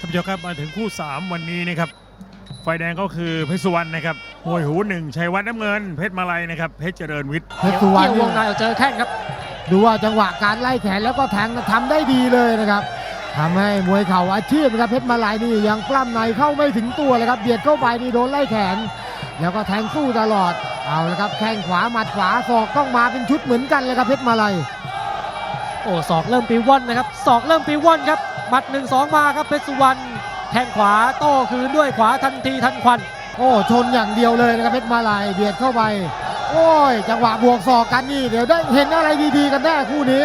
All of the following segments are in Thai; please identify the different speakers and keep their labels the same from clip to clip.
Speaker 1: ท่านผู้ชมครับมาถึงคู่ 3 วันนี้นะครับไฟแดงก็คือเพชรสุวรรณนะครับมวยหูหนึ่งชัยวัฒน์น้ำเงิน เพชรมาลัยนะครับเพชรเจริญวิทย์
Speaker 2: เพชรสุวรรณ
Speaker 3: เกี่ยวว
Speaker 2: นี่
Speaker 3: งในเอาเจอแข้งครับ
Speaker 2: ดูว่าจังหวะการไล่แขนแล้วก็แทงทำได้ดีเลยนะครับทำให้มวยเข่าอาชีพนะครับเพชรมาลายนี่ยังปล้ำในเข้าไม่ถึงตัวเลยครับเบียดเข้าไปนี่โดนไล่แขน แล้วก็แทงสู้ตลอดเอาละครับแข้งขวาหมัดขวาศอกต้องมาเป็นชุดเหมือนกันเลยครับเพชรมาลาย
Speaker 3: โอ้ศอกเริ่มปีว่อนนะครับศอกเริ่มปีว่อนครับ หมัดหนึ่งสองมาครับเพชรสุวรรณแข้งขวาโต้คืนด้วยขวาทันทีทันควัน
Speaker 2: โอ้ชนอย่างเดียวเลยนะครับเพชรมาลายเบียดเข้าไป โอ้ย จังหวะบวกศอกกันนี่เดี๋ยวได้เห็นอะไรดีๆกันแน่คู่นี้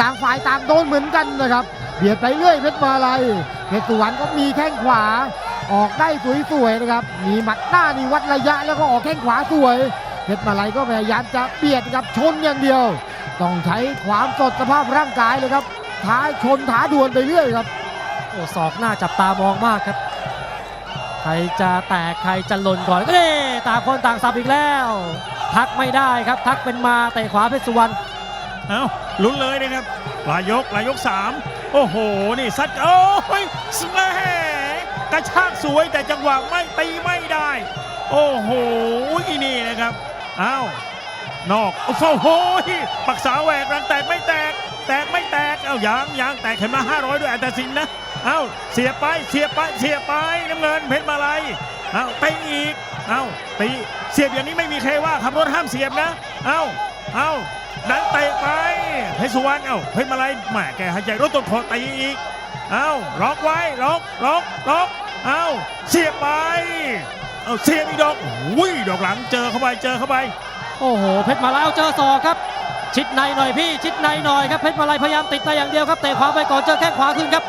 Speaker 2: ต่างฝ่ายต่างโดนเหมือนกันนะครับเบียดไปเรื่อยเพชรมาลายเพชรสุวรรณก็มีแข้งขวา ออกได้สวยๆนะครับมีหมัดหน้านี่วัดระยะแล้วก็ออกแข้งขวาสวยเพชรมาลัยก็พยายามจะเบียดครับชนอย่างเดียว ต้องใช้ความสดสภาพร่างกายเลยครับ ท้าชนท้าดวลไปเรื่อยครับ
Speaker 3: โอ้ศอกหน้าจับตามองมากครับ ใครจะแตกใครจะหล่นก่อนเอ้ต่างคนต่างสับอีกแล้ว ทักไม่ได้ครับ ทักเป็นมาเตะขวาเพชรสุวรรณ
Speaker 1: เอ้าลุ้นเลยนะครับปลายยกปลายยก3โอ้โห นี่ซัดโอ้ยสแมกระชากสวยแต่จังหวะไม่ตีไม่ได้ โอ้โหนี่นะครับอ้าวนอกโอ้โหปักษาแหวกรังแตกไม่ายางยางแตกเข็มละ500 ด้วยอันตรสินนะเอ้าเสียไปเสียไปเสียไปน้ำเงินเพชรมาลัยเอ้าตีอีกเอ้าตีเสียบอย่างนี้ไม่มีใครว่าขับรถห้ามเสียบนะเอ้าเอ้าดันเตะไปเพชรสุวรรณเอ้าเพชรมาลัยแหมแกหายใจรถต้นคอตีอีกเอ้าล็อกไว้ล็อกล็อกล็อกเอ้าเสียบไปเอ้าเสียบอีกดอกอุ้ยดอกหลังเจอเข้าไปเจอเข้าไป
Speaker 3: โอ้โห เพชรมาลัยเอาเจอศอกครับ ชิดในหน่อยพี่ชิดในหน่อยครับเพชรมาลัยพยายามติดในอย่างเดียวครับเตะขวาไปก่อนเจอแข้งขวาขึ้นครับ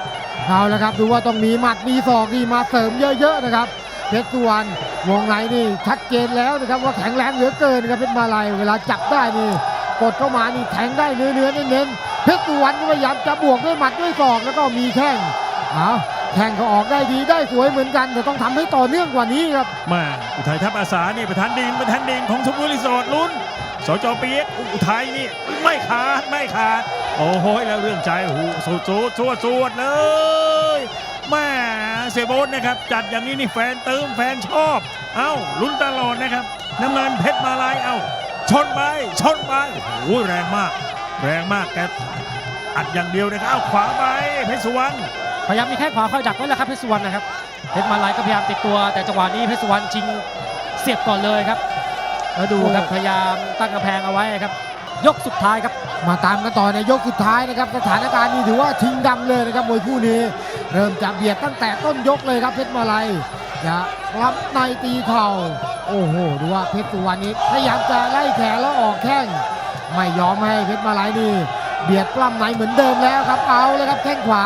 Speaker 2: เอาละครับดูว่าต้องมีหมัดมีศอกนี่มาเสริมเยอะๆนะครับเพชรสุวรรณวงในนี่ชัดเจนแล้วนะครับว่าแข็งแรงเหลือเกินครับเพชรมาลัยเวลาจับได้นี่กดเข้ามานี่แทงได้เนื้อๆเน้นๆเพชรสุวรรณก็พยายามจะบวกด้วยหมัดด้วยศอกแล้วก็มีแข้งเอาแข้งก็ออกได้ดีได้สวยเหมือนกันแต่ต้องทำให้ต่อเนื่องกว่านี้ครับ
Speaker 1: มาอุทัยทัพอาสานี่ประธานดินประธานดินของสมบูรณ์รีสอร์ทลุ้น สจเปียกอุทัยนี่ไม่ขาดไม่ขาด โอ้โหแล้วเรื่องใจโอ้โหสุดสุดสวดสวดเลยแม่เสียโบนนะครับ จัดอย่างนี้นี่แฟนเติมแฟนชอบ เอ้าลุ้นตลอดนะครับ น้ำเงินเพชรมาลายเอ้าชนไปชนไปโอ้โหแรงมาก แรงมากแกอัดอย่างเดียวนะครับเอ้าขวาไปเพชรสุวรรณ
Speaker 3: พยายามมีแข้งขวาคอยดักไว้แล้วครับเพชรสุวรรณนะครับเพชรมาลัยก็พยายามติดตัวแต่จังหวะนี้เพชรสุวรรณชิงเสียบก่อนเลยครับ แล้วดูครับพยายามตั้งกระแพงเอาไว้ครับ ยกสุดท้ายครับ
Speaker 2: มาตามกันต่อในยกสุดท้ายนะครับ สถานการณ์นี้ถือว่าชิงดำเลยนะครับมวยคู่นี้ เริ่มจะเบียดตั้งแต่ต้นยกเลยครับเพชรมาลัยจะรับในตีเข่า โอ้โหดูว่าเพชรสุวรรณนี้พยายามจะไล่แขนแล้วออกแข้งไม่ยอมให้เพชรมาลัยนี่ เบียดปล้ำในเหมือนเดิมแล้วครับเอาเลยครับแข้งขวา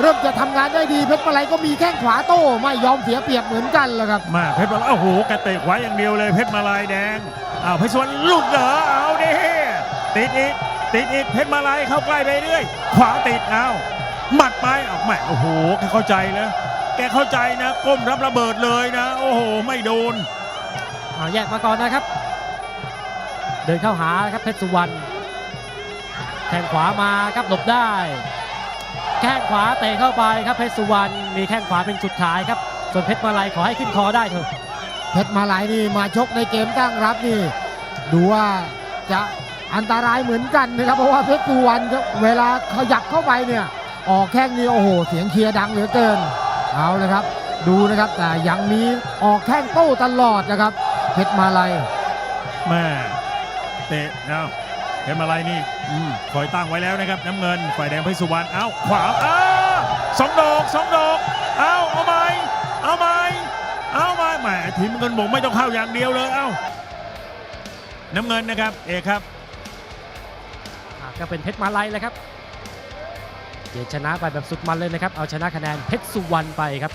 Speaker 2: เริ่มจะทำงานได้ดีเพชรมาลัยก็มีแข้งขวาโต้ไม่ยอมเสียเปรียบเหมือนกันเลยครับ
Speaker 1: มาเพชรมาลายโอ้โหกระเตะขวาอย่างเดียวเลยเพชรมาลายแดงอ้าวเพชรสวรรณหลุดเหรอเอาดิติดอีกติดอีกเพชรมาลายเข้าใกล้ไปเรื่อยขวาติดเอาหมัดไปเอาแหมโอ้โหแกเข้าใจนะแกเข้าใจนะก้มรับระเบิดเลยนะ โอ้โหไม่โดน
Speaker 3: เอาแยกมาก่อนนะครับ เดินเข้าหาครับเพชรสุวรรณ แข้งขวามาครับหลบได้ แข้งขวาเตะเข้าไปครับเพชรสุวรรณมีแข้งขวาเป็นจุดขายครับ ส่วนเพชรมาลัยขอให้ขึ้นคอได้เถอะ
Speaker 2: เพชรมาลายนี่มาชกในเกมตั้งรับนี่ ดูว่าจะอันตรายเหมือนกันนะครับ เพราะว่าเพชรสุวรรณครับเวลาขยับเข้าไปเนี่ยออกแข้งนี่โอ้โห เสียงเชียร์ดังเหลือเกินเอาเลยครับ ดูนะครับแต่ยังมีออกแข้งโต้ตลอดนะครับ เพชรมาลาย
Speaker 1: แม่เตะเอา เพชรมาลายนี่อืมคอยตั้งไว้แล้วนะครับ น้ำเงินฝ่ายแดงเพชรสุวรรณเอ้าขวาอ้าสองดอกสองดอกเอ้าเอาไหมเอาไหมเอาไหมแหมทีมเงินบอกไม่ต้องเข้าอย่างเดียวเลยเอ้าน้ำเงินนะครับเอกครับ
Speaker 3: อะก็เป็นเพชรมาลัยเลยครับเดี๋ยวชนะไปแบบสุดมันเลยนะครับ เอาชนะคะแนนเพชรสุวรรณไปครับ